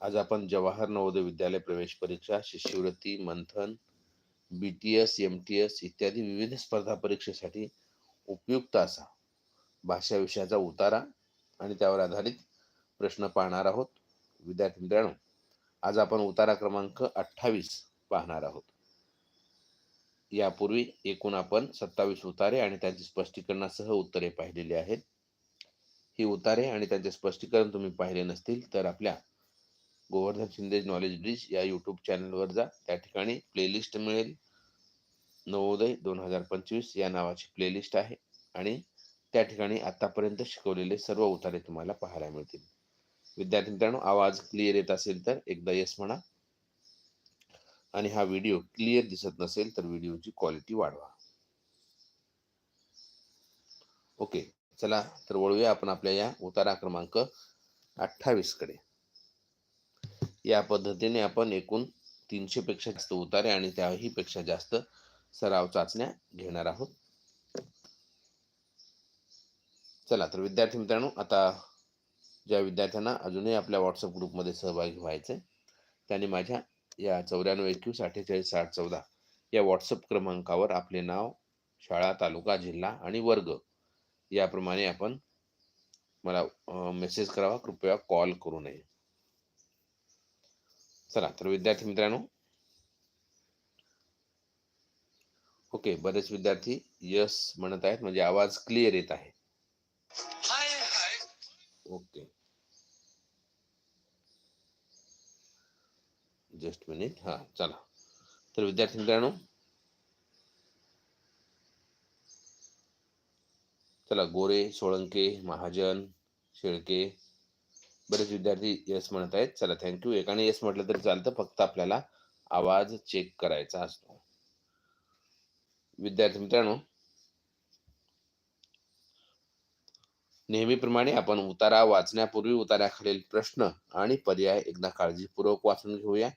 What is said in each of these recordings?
आज आपण जवाहर नवोदय विद्यालय प्रवेश परीक्षा शिष्यवृत्ती Manthan B T S M T S इत्यादी विविध स्पर्धा परीक्षेसाठी उपयुक्त असा. भाषा विषयाचा उतारा आणि त्यावर आधारित प्रश्न पाहणार आहोत. विद्यार्थी मित्रांनो आज आपण उतारा क्रमांक अठ्ठावीस पाहणार आहोत. यापूर्वी एकूण आपण सत्तावीस उतारे आणि त्यांची स्पष्टीकरणासह उत्तरे पाहिलेली आहेत. ही उतारे आणि त्यांचे स्पष्टीकरण तुम्ही पाहिले नसतील तर आपल्या गोवर्धन शिंदे नॉलेज ब्रिज या यूट्यूब चॅनलवर जा. त्या ठिकाणी प्लेलिस्ट मिळेल. नवोदय दोन हजार पंचवीस या नावाची प्लेलिस्ट आहे आणि त्या ठिकाणी आतापर्यंत शिकवलेले सर्व उतारे तुम्हाला पाहायला मिळतील. विद्यार्थी मित्रांनो आवाज क्लिअर येत असेल तर एकदा येस म्हणा. आणि हा व्हिडिओ क्लिअर दिसत नसेल तर व्हिडिओची क्वालिटी वाढवा. ओके चला तर वळूया आपण आपल्या या उतारा क्रमांक अठ्ठावीसकडे या पद्धतीने आपण एकूण तीनशेपेक्षा जास्त उतारे आणि त्याही पेक्षा जास्त सराव चाचण्या घेणार आहोत. चला तर विद्यार्थी मित्रांनो आता ज्या विद्यार्थ्यांना अजूनही आपल्या व्हॉट्सअप ग्रुपमध्ये सहभागी व्हायचे त्यांनी माझ्या या चौऱ्याण्णव एकवीस अठ्ठेचाळीस साठ चौदा या व्हॉट्सअप क्रमांकावर आपले नाव शाळा तालुका जिल्हा आणि वर्ग याप्रमाणे आपण मला मेसेज करावा. कृपया कॉल करू नये. चला तर विद्यार्थी मित्रांनो. ओके बरेच विद्यार्थी यस म्हणत आहेत म्हणजे आवाज क्लिअर येत आहे. ओके. जस्ट मिनिट हा चला. तर विद्यार्थी मित्रांनो. चला गोरे सोळंके महाजन शेळके बरेच विद्यार्थी यस म्हणत आहेत. चला थँक्यू एकाने यस म्हटलं तरी चालतं. फक्त आपल्याला आवाज चेक करायचा असतो. विद्यार्थी मित्रांनो नेहमीप्रमाणे आपण उतारा वाचण्यापूर्वी उतार्याखालील प्रश्न आणि पर्याय एकदा काळजीपूर्वक वाचून घेऊया.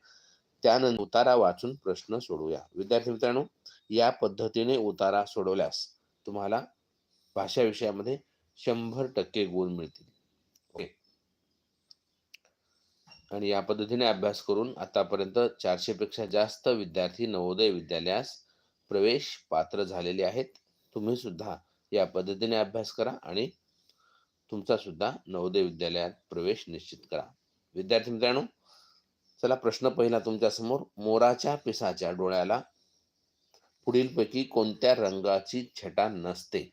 त्यानंतर उतारा वाचून प्रश्न सोडवूया. विद्यार्थी मित्रांनो या पद्धतीने उतारा सोडवल्यास तुम्हाला भाषा विषयामध्ये शंभर टक्के गुण मिळतील ओके आणि या पद्धतीने अभ्यास करून आतापर्यंत चारशेपेक्षा जास्त विद्यार्थी नवोदय विद्यालयास प्रवेश पात्र झालेले आहेत. तुम्ही सुद्धा या पद्धतीने अभ्यास करा आणि तुमचा सुद्धा नवोदय विद्यालयात प्रवेश निश्चित करा. विद्यार्थी मित्रांनो चला प्रश्न पहिला तुमच्यासमोर. मोराच्या पिसाच्या डोळ्याला पुढीलपैकी कोणत्या रंगाची छटा नसते?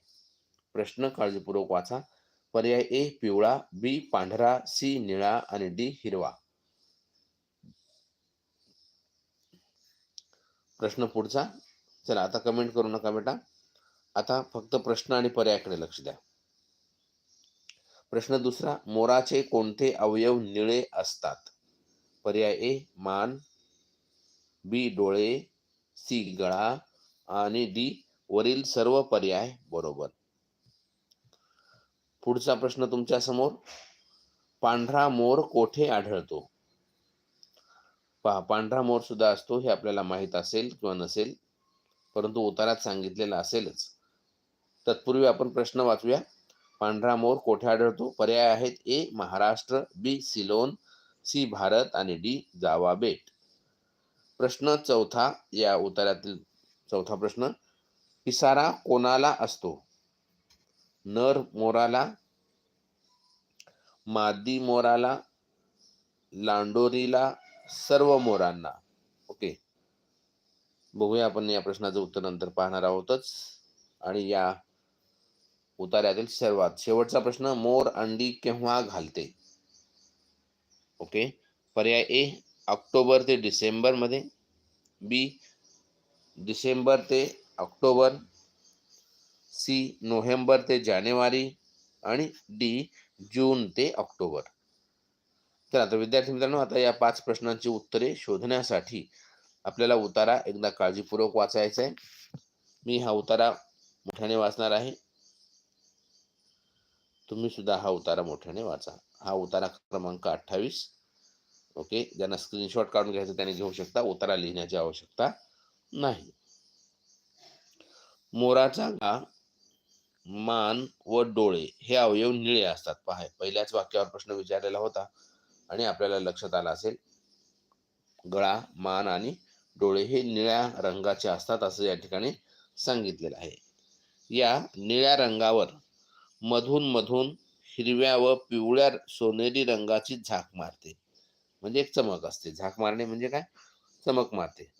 प्रश्न काळजीपूर्वक वाचा. पर्याय ए पिवळा बी पांढरा सी निळा आणि डी हिरवा. प्रश्न पुढचा. चला आता कमेंट करू नका बेटा. आता फक्त प्रश्न आणि पर्यायाकडे लक्ष द्या. प्रश्न दुसरा मोराचे कोणते अवयव निळे असतात? पर्याय ए मान. बी डोळे. सी गळा. आणि डी वरील सर्व पर्याय बरोबर. पुढचा प्रश्न तुमच्यासमोर पांढरा मोर कोठे आढळतो? पहा पांढरा मोर सुद्धा असतो हे आपल्याला माहीत असेल किंवा नसेल परंतु उतारात सांगितलेला असेलच. तत्पूर्वी आपण प्रश्न वाचूया. पांढरा मोर कोठे आढळतो? पर्याय आहेत A Maharashtra B Ceylon C Bharat आणि डी जावा बेट. प्रश्न चौथा या उतारातील चौथा प्रश्न पिसारा कोणाला असतो? नर मोराला मादी मोराला लांडोरीला सर्व मोरांना. ओके. बघूया आपण या प्रश्नाचं उत्तर नंतर पाहणार आहोतच. आणि या उतार्यातील सर्वात शेवटचा प्रश्न मोर अंडी केव्हा घालते? ओके. पर्याय ए ऑक्टोबर ते डिसेंबरमध्ये. बी डिसेंबर ते ऑक्टोबर. सी नोव्हेंबर ते जानेवारी. आणि डी जून ते ऑक्टोबर. तर आता विद्यार्थी मित्रांनो आता या पाच प्रश्नांची उत्तरे शोधण्यासाठी आपल्याला उतारा एकदा काळजीपूर्वक वाचायचा आहे. मी हा उतारा मोठ्याने वाचणार आहे. तुम्ही सुद्धा हा उतारा मोठ्याने वाचा. हा उतारा क्रमांक अठ्ठावीस. ओके ज्यांना स्क्रीनशॉट काढून घ्यायचं त्याने घेऊ शकता. उतारा लिहिण्याची आवश्यकता नाही. मोराचा गा मान व डोळे हे अवयव निळे असतात. पहा पहिल्याच वाक्यावर प्रश्न विचारलेला होता. आणि आपल्याला लक्षात आला असेल गळा मान आणि डोळे हे निळ्या रंगाचे असतात असं या ठिकाणी सांगितलेलं आहे. या निळ्या रंगावर मधून मधून हिरव्या व पिवळ्या सोनेरी रंगाची झाक मारते. म्हणजे एक चमक असते. झाक मारणे म्हणजे काय? चमक मारते.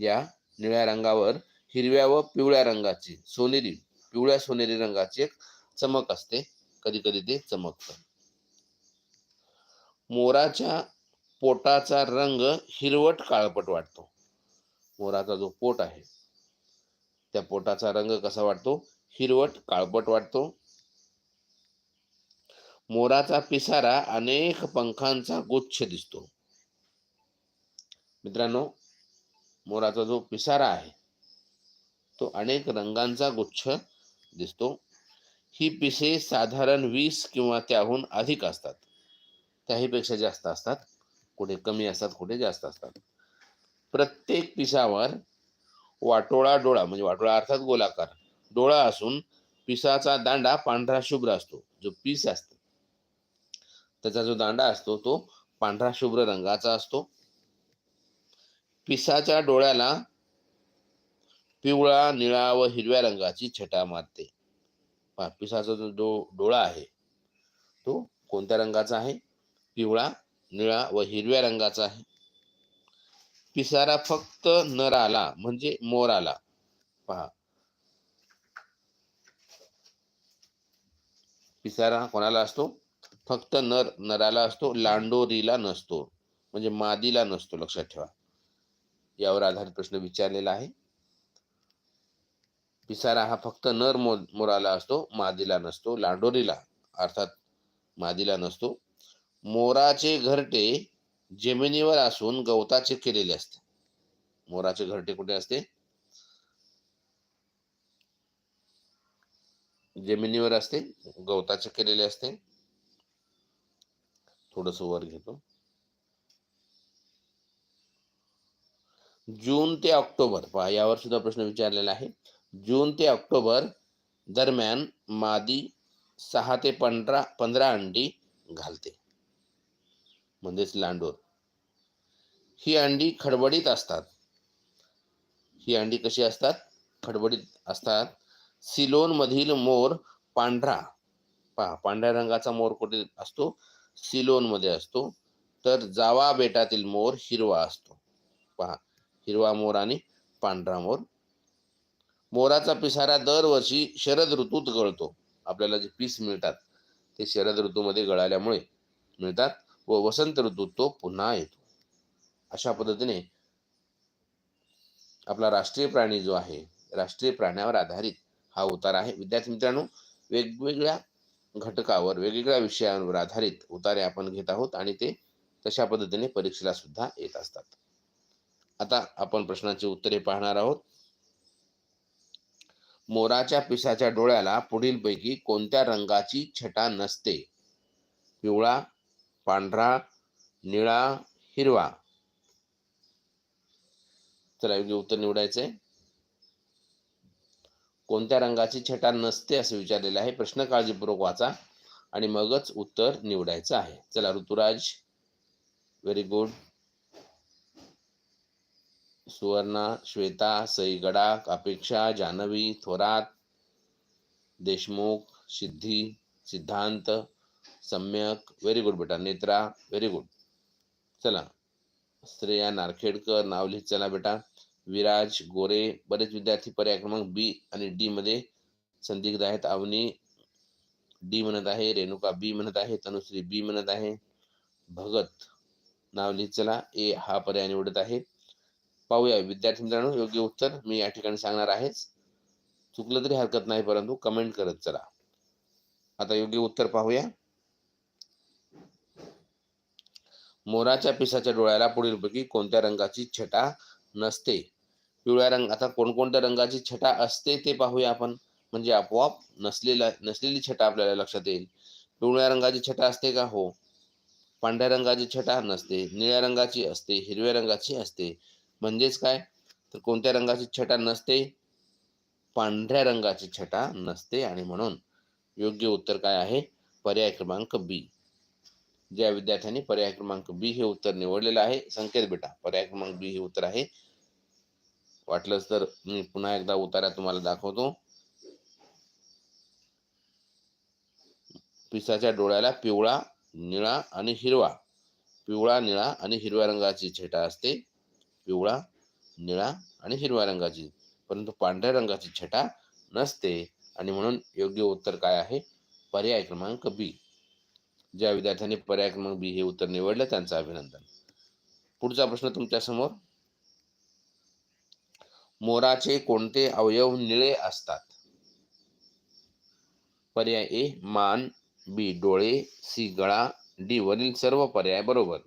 या निळ्या रंगावर हिरव्या व पिवळ्या रंगाची सोनेरी पिवळ्या सोनेरी रंगाची एक चमक असते. कधी कधी ते चमकतं. मोराच्या पोटाचा रंग हिरवट काळपट वाटतो. मोराचा जो पोट आहे त्या पोटाचा रंग कसा वाटतो? हिरवट काळपट वाटतो. मोराचा पिसारा अनेक पंखांचा गुच्छ दिसतो. मित्रांनो मोराचा जो पिसारा आहे तो अनेक रंगांचा गुच्छ दिसतो. ही पिसे साधारण वीस किंवा त्याहून अधिक असतात. त्याहीपेक्षा जास्त असतात. कुठे कमी असतात कुठे जास्त असतात. प्रत्येक पिसावर वाटोळा डोळा म्हणजे वाटोळा अर्थात गोलाकार डोळा असून पिसाचा दांडा पांढरा शुभ्र असतो. जो पीस असतो त्याचा जो दांडा असतो तो पांढरा शुभ्र रंगाचा असतो. पिसाच्या डोळ्याला पिवळा निळा व हिरव्या रंगाची छटा मारते. पिसाचा जो डो डोळा आहे तो कोणत्या रंगाचा आहे? पिवळा निळा व हिरव्या रंगाचा आहे. पिसारा फक्त नर आला म्हणजे मोर आला पहा. पिसारा कोणाला असतो? फक्त नर नराला असतो लांडोरीला नसतो. म्हणजे मादीला नसतो लक्षात ठेवा. यावर आधारित प्रश्न विचारलेला आहे. पिसारा हा फक्त नर मो मोराला असतो मादीला नसतो लांडोरीला. अर्थात मादीला नसतो मोराचे घरटे जमिनीवर असून गवताचे केलेले असते. मोराचे घरटे कुठे असते? जमिनीवर असते गवताचे केलेले असते. थोडस वर घेतो. जून ते ऑक्टोबर पहा यावर सुद्धा प्रश्न विचारलेला आहे. जून ते ऑक्टोबर दरम्यान मादी सहा ते पंधरा पंधरा अंडी घालते. म्हणजेच लांडोर. ही अंडी खडबडीत असतात. ही अंडी कशी असतात? खडबडीत असतात. सिलोनमधील मोर पांढरा. पहा पांढऱ्या रंगाचा मोर कुठे असतो? सिलोनमध्ये असतो. तर जावा बेटातील मोर हिरवा असतो. पहा हिरवा मोर आणि पांढरा मोर. मोराचा पिसारा दरवर्षी शरद ऋतूत गळतो. आपल्याला जे पीस मिळतात ते शरद ऋतूमध्ये गळाल्यामुळे मिळतात. व वसंत ऋतूत तो पुन्हा येतो. अशा पद्धतीने आपला राष्ट्रीय प्राणी जो आहे राष्ट्रीय प्राण्यावर आधारित हा उतार आहे. विद्यार्थी मित्रांनो वेगवेगळ्या घटकावर वेगवेगळ्या विषयांवर आधारित उतारे आपण घेत आहोत आणि ते तशा पद्धतीने परीक्षेला सुद्धा येत असतात. आता आपण प्रश्नाची उत्तरे पाहणार आहोत. मोराच्या पिसाच्या डोळ्याला पुढीलपैकी कोणत्या रंगाची छटा नसते? पिवळा पांढरा निळा हिरवा. चला योग्य उत्तर निवडायचंय. कोणत्या रंगाची छटा नसते असे विचारलेलं आहे? प्रश्न काळजीपूर्वक वाचा आणि मगच उत्तर निवडायचं आहे. चला ऋतुराज. व्हेरी गुड सुवर्णा श्वेता सई गडाख अपेक्षा जान्हवी थोरात देशमुख सिद्धी सिद्धांत सम्यक व्हेरी गुड बेटा. नेत्रा व्हेरी गुड चला. श्रेया नारखेडकर नाव लिहित चला बेटा. विराज गोरे बरेच विद्यार्थी पर्याय क्रमांक बी आणि डी मध्ये संदिग्ध आहेत. अवनी डी म्हणत आहे रेणुका बी म्हणत आहे तनुश्री बी म्हणत आहे. भगत नाव लिहित चला. ए हा पर्याय निवडत आहे. पाहूया. विद्यार्थी मित्रांनो योग्य उत्तर मी या ठिकाणी सांगणार आहेच. चुकलं तरी हरकत नाही परंतु कमेंट करत चला. आता योग्य उत्तर पाहूया. मोराच्या पिसाच्या डोळ्याला पुढीलपैकी कोणत्या रंगाची छटा नसते? पिवळ्या रंग आता कोणकोणत्या रंगाची छटा असते ते पाहूया आपण. म्हणजे आपोआप नसलेला नसलेली छटा आपल्याला लक्षात येईल. पिवळ्या रंगाची छटा असते का? हो. पांढऱ्या रंगाची छटा नसते. निळ्या रंगाची असते. हिरव्या रंगाची असते. म्हणजेच काय? तर कोणत्या रंगाची छटा नसते? पांढऱ्या रंगाची छटा नसते आणि म्हणून योग्य उत्तर काय आहे? पर्याय क्रमांक बी. ज्या विद्यार्थ्यांनी पर्याय क्रमांक बी हे उत्तर निवडलेलं आहे संकेत बेटा. पर्याय क्रमांक बी हे उत्तर आहे. वाटलंच तर मी पुन्हा एकदा उतारा तुम्हाला दाखवतो. पिसाच्या डोळ्याला पिवळा निळा आणि हिरवा. पिवळा निळा आणि हिरव्या रंगाची छटा असते. पिवळा निळा आणि हिरव्या रंगाची. परंतु पांढऱ्या रंगाची छटा नसते. आणि म्हणून योग्य उत्तर काय आहे? पर्याय क्रमांक बी ज्या विद्यार्थ्यांनी पर्याय क्रमांक बी हे उत्तर निवडलं त्यांचं अभिनंदन. पुढचा प्रश्न तुमच्यासमोर. मोराचे कोणते अवयव निळे असतात? पर्याय ए मान बी डोळे सी गळा डी वरील सर्व पर्याय बरोबर.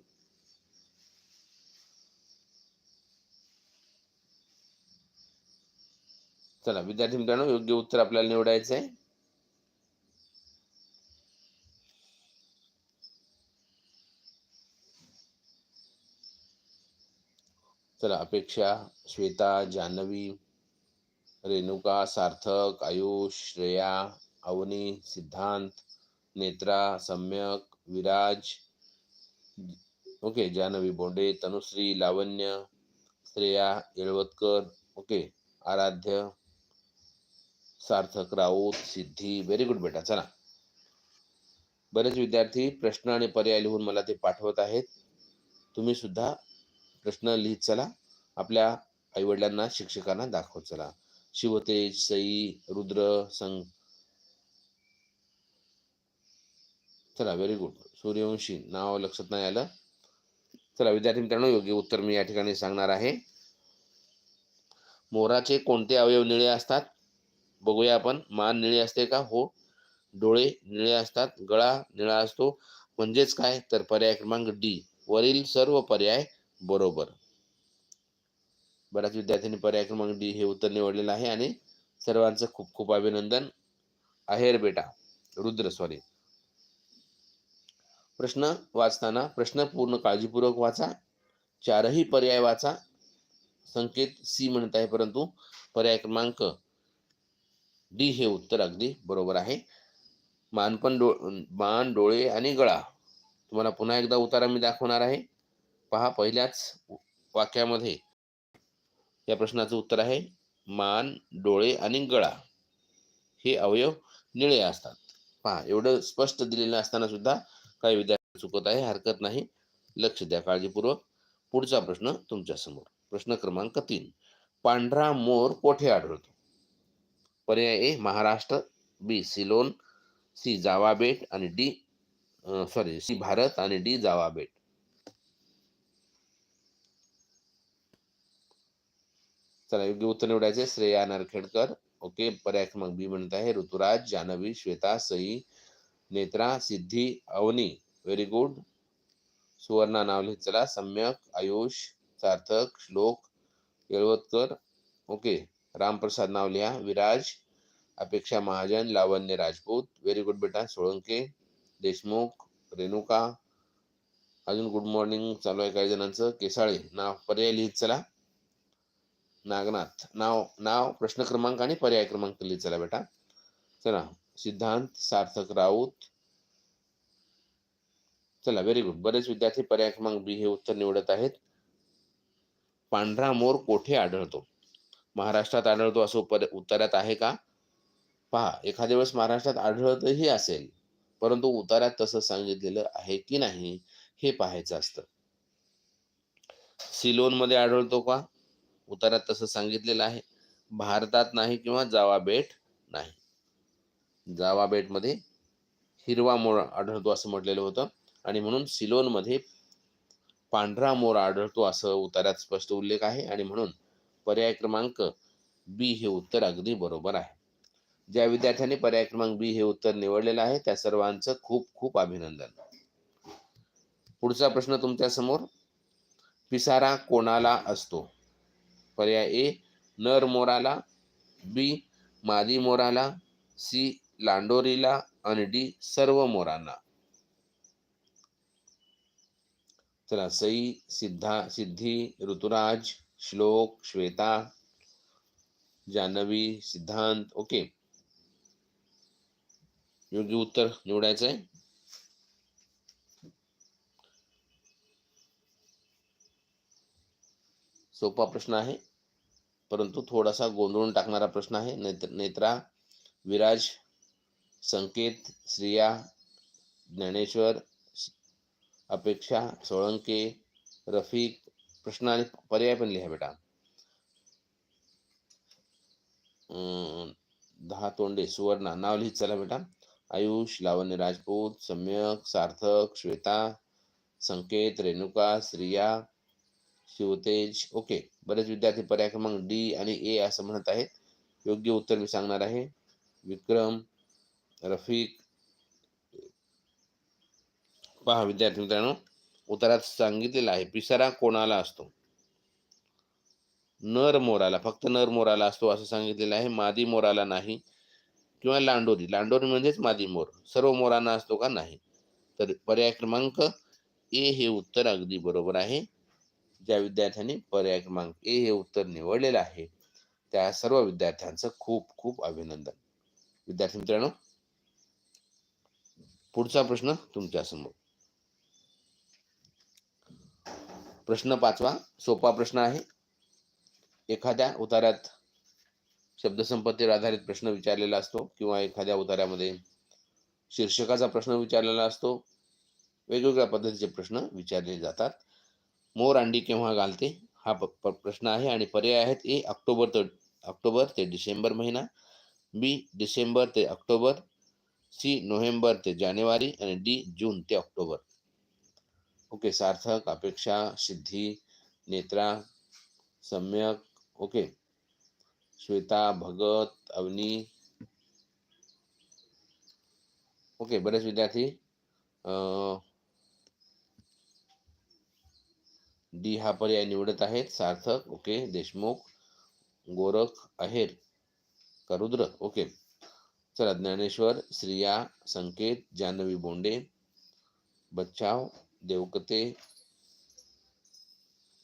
चला विद्यार्थी मित्रांनो योग्य उत्तर आपल्याला निवडायचं आहे चला अपेक्षा श्वेता जान्हवी रेणुका सार्थक Ayush Shreya Avani Siddhant Netra Samyak Viraj okay Janhavi Bonde Tanushri Lavanya Shreya Yelwatkar okay Aaradhya Sarthak Raut Siddhi very good बेटा चला. बरेच विद्यार्थी प्रश्न आणि पर्याय लिहून मला ते पाठवत आहेत. तुम्ही सुद्धा प्रश्न लिहित चला. आपल्या आईवडिलांना शिक्षकांना दाखवत चला. शिवतेज सई रुद्र संग चला व्हेरी गुड सूर्यवंशी नाव लक्षात नाही आलं. चला विद्यार्थी मित्रांनो योग्य उत्तर मी या ठिकाणी सांगणार आहे. मोराचे कोणते अवयव निळे असतात? बघूया आपण. मान निळे असते का? हो. डोळे निळे असतात. गळा निळा असतो. म्हणजेच काय? तर पर्याय क्रमांक डी. वरील सर्व पर्याय बरोबर. बऱ्याच विद्यार्थ्यांनी पर्याय क्रमांक डी हे उत्तर निवडलेलं आहे आणि सर्वांचं खूप खूप अभिनंदन. आहेर बेटा रुद्र सॉरी प्रश्न वाचताना प्रश्न पूर्ण काळजीपूर्वक वाचा. चारही पर्याय वाचा. संकेत सी म्हणत आहे परंतु पर्याय क्रमांक डी हे उत्तर अगदी बरोबर आहे. मानपण डो मान डोळे आणि गळा. तुम्हाला पुन्हा एकदा उतारा मी दाखवणार आहे. पहा पहिल्याच वाक्यामध्ये या प्रश्नाचं उत्तर आहे मान डोळे आणि गळा. हे अवयव निळे असतात. पहा एवढं स्पष्ट दिलेलं असताना सुद्धा काही विद्यार्थी चुकत आहे हरकत नाही. लक्ष द्या काळजीपूर्वक. पुढचा प्रश्न तुमच्यासमोर. प्रश्न क्रमांक तीन. पांढरा मोर कोठे आढळतो? पर्याय A Maharashtra B Ceylon C Java बेट आणि डी सॉरी सी भारत आणि डी जावा बेट. चला योग्य उत्तर निवडायचे श्रेया नरखेडकर. ओके पर्याय क्रमांक बी म्हणत आहे. ऋतुराज जानवी श्वेता सई नेत्रा सिद्धी अवनी. व्हेरी गुड सुवर्णा नाव लिहित चला. सम्यक आयुष सार्थक श्लोक येळवतकर. ओके रामप्रसाद नाव लिहा. विराज अपेक्षा महाजन लावण्य राजपूत. व्हेरी गुड बेटा. सोळंके देशमुख रेणुका. अजून गुड मॉर्निंग चालू आहे काही जणांचं. केसाळे नाव पर्याय लिहित चला. नागनाथ. नाव नाव प्रश्न क्रमांक आणि पर्याय क्रमांक लिहित चला बेटा. चला सिद्धांत सार्थक राऊत. चला व्हेरी गुड बरेच विद्यार्थी पर्याय क्रमांक बी हे उत्तर निवडत आहेत. पांढरा मोर कोठे आढळतो? महाराष्ट्रात आढळतो असं उपर- उत्तरात आहे का? पहा एखाद्या वेळेस महाराष्ट्रात आढळतही असेल परंतु उतारात तसं सांगितलेलं आहे की नाही हे पाहायचं असतं. सिलोनमध्ये आढळतो का? उतारात तसं सांगितलेलं आहे. भारतात नाही किंवा जावा बेट नाही. जावा बेटमध्ये हिरवा मोर आढळतो असं म्हटलेलं होतं. आणि म्हणून सिलोनमध्ये पांढरा मोर आढळतो असं उतारात स्पष्ट उल्लेख आहे. आणि म्हणून पर्याय क्रमांक बी हे उत्तर अगदी बरोबर आहे. ज्या विद्यार्थ्यांनी पर्याय क्रमांक बी हे उत्तर निवडलेलं आहे त्या सर्वांचं खूप खूप अभिनंदन. पुढचा प्रश्न तुमच्यासमोर. पिसारा कोणाला असतो? पर्याय ए नर मोराला बी मादी मोराला सी लांडोरीला आणि डी सर्व मोरांना. चला सई सिद्धा सिद्धी ऋतुराज श्लोक श्वेता जान्हवी सिद्धांत ओके. योग्य उत्तर निवडायचं आहे सोपा प्रश्न आहे. परंतु थोडासा गोंधळून टाकणारा प्रश्न आहे. नेत्र नेत्रा विराज संकेत श्रिया ज्ञानेश्वर अपेक्षा सोळंके रफिक प्रश्न पर्याय पण लिहा बेटा. अं, दहा तोंडे सुवर्णा नाव लिहित चला बेटा. आयुष लावण्य राजपूत सम्यक सार्थक श्वेता संकेत रेणुका श्रिया शिवतेज. ओके. बरेच विद्यार्थी पर्याय क्रमांक डी आणि ए असं म्हणत आहेत. योग्य उत्तर मी सांगणार आहे. विक्रम रफिक. पहा विद्यार्थी मित्रांनो उत्तरात सांगितलेलं आहे पिसारा कोणाला असतो? नर मोराला फक्त नर मोराला असतो असं सांगितलेलं आहे. मादी मोराला नाही किंवा लांडोरी. लांडोरी म्हणजेच मादी मोर. सर्व मोरांना असतो का? नाही. तर पर्याय क्रमांक ए हे उत्तर अगदी बरोबर आहे. ज्या विद्यार्थ्यांनी पर्याय क्रमांक ए हे उत्तर निवडलेलं आहे त्या सर्व विद्यार्थ्यांचं खूप खूप अभिनंदन. विद्यार्थी मित्रांनो पुढचा प्रश्न तुमच्यासमोर. प्रश्न पाचवा सोपा प्रश्न आहे. एखाद्या उतार्यात शब्दसंपत्तीवर आधारित प्रश्न विचारलेला असतो किंवा एखाद्या उतार्यामध्ये शीर्षकाचा प्रश्न विचारलेला असतो. वेगवेगळ्या पद्धतीचे प्रश्न विचारले जातात. मोर अंडी केव्हा घालते? हा प- प्रश्न आहे आणि पर्याय आहेत ए ऑक्टोबर ते ऑक्टोबर ते डिसेंबर महिना बी डिसेंबर ते ऑक्टोबर सी नोव्हेंबर ते जानेवारी आणि डी जून ते ऑक्टोबर. ओके सार्थक अपेक्षा सिद्धी नेत्रा सम्यक ओके. श्वेता भगत अवनी. ओके बरेच विद्यार्थी डी हा पर्याय निवडत आहेत. सार्थक ओके. देशमुख गोरख आहेर करुद्र ओके. चला ज्ञानेश्वर श्रिया संकेत जान्हवी बोंडे बच्चाव देवकते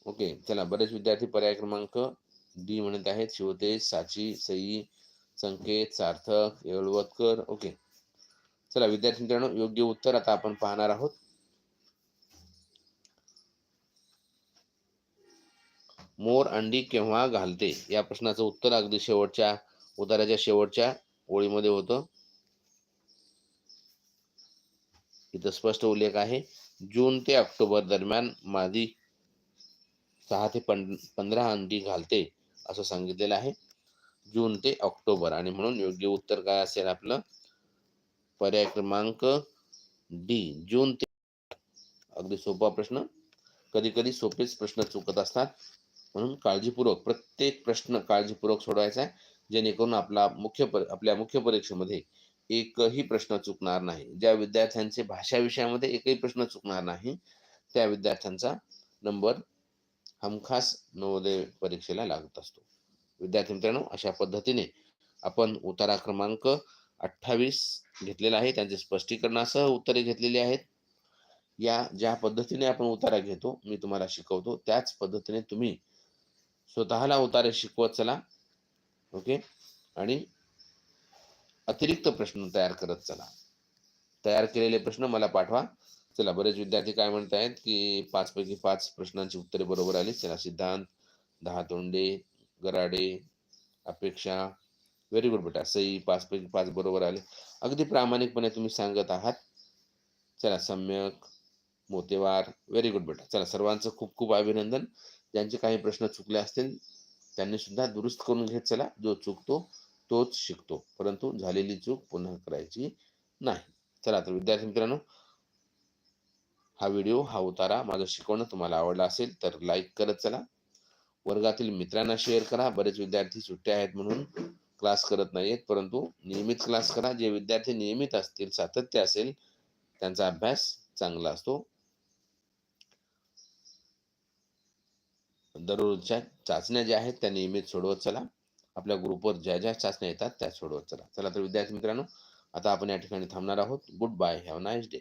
ओके. चला बरेच विद्यार्थी पर्याय क्रमांक डी म्हणत आहेत. शिवतेज साची सई संकेत सार्थक येळवतकर ओके. चला विद्यार्थी मित्रांनो योग्य उत्तर आता आपण पाहणार आहोत. मोर अंडी केव्हा घालते? या प्रश्नाचं उत्तर अगदी शेवटच्या उताराच्या शेवटच्या ओळीमध्ये होतं. इथं स्पष्ट उल्लेख आहे. जून ते ऑक्टोबर दरम्यान मादी सहा ते पं पंधरा अंडी घालते असं सांगितलेलं आहे. जून ते ऑक्टोबर आणि म्हणून योग्य उत्तर काय असेल आपलं? पर्याय क्रमांक डी जून ते अगदी सोपा प्रश्न. कधी कधी सोपेच प्रश्न चुकत असतात. म्हणून काळजीपूर्वक प्रत्येक प्रश्न काळजीपूर्वक सोडवायचा आहे. जेणेकरून आपला मुख्य पर आपल्या मुख्य परीक्षेमध्ये एकही प्रश्न चुकणार नाही. ज्या विद्यार्थ्यांचे भाषा विषयामध्ये एकही प्रश्न चुकणार नाही त्या विद्यार्थ्यांचा नंबर हमखास नवोदय परीक्षेला लागत असतो. विद्यार्थी मित्रांनो अशा पद्धतीने आपण उतारा क्रमांक अठ्ठावीस घेतलेला आहे. त्यांचे स्पष्टीकरणासह उत्तरे घेतलेली आहेत. या ज्या पद्धतीने आपण उतारा घेतो मी तुम्हाला शिकवतो त्याच पद्धतीने तुम्ही स्वतःला उतारे शिकवत चला. ओके आणि अतिरिक्त प्रश्न तयार करत चला. तयार केलेले प्रश्न मला पाठवा. चला बरेच विद्यार्थी काय म्हणत आहेत की पाच पैकी पाच प्रश्नांची उत्तरे बरोबर आली. चला सिद्धांत दहा तोंडे गराडे अपेक्षा व्हेरी गुड बेटा. सई पाच पैकी पाच बरोबर आले. अगदी प्रामाणिकपणे तुम्ही सांगत आहात. चला सम्यक मोतेवार व्हेरी गुड बेटा. चला सर्वांचं खूप खूप अभिनंदन. ज्यांचे काही प्रश्न चुकले असतील त्यांनी सुद्धा दुरुस्त करून घेत चला. जो चुकतो तोच शिकतो. परंतु झालेली चूक पुन्हा करायची नाही. चला तर विद्यार्थी मित्रांनो हा व्हिडिओ हा उतारा माझं शिकवणं तुम्हाला आवडला असेल तर लाईक करत चला. वर्गातील मित्रांना शेअर करा. बरेच विद्यार्थी सुट्ट्या आहेत म्हणून क्लास करत नाहीयेत परंतु नियमित क्लास करा. जे विद्यार्थी नियमित असतील सातत्य असेल त्यांचा अभ्यास चांगला असतो. दररोजच्या चाचण्या ज्या आहेत त्या नियमित सोडवत चला. आपल्या ग्रुपवर ज्या ज्या चाचण्या येतात त्या सोडवत चला. चला तर विद्यार्थी मित्रांनो, आता आपण या ठिकाणी थांबणार आहोत. Good bye. Have nice day.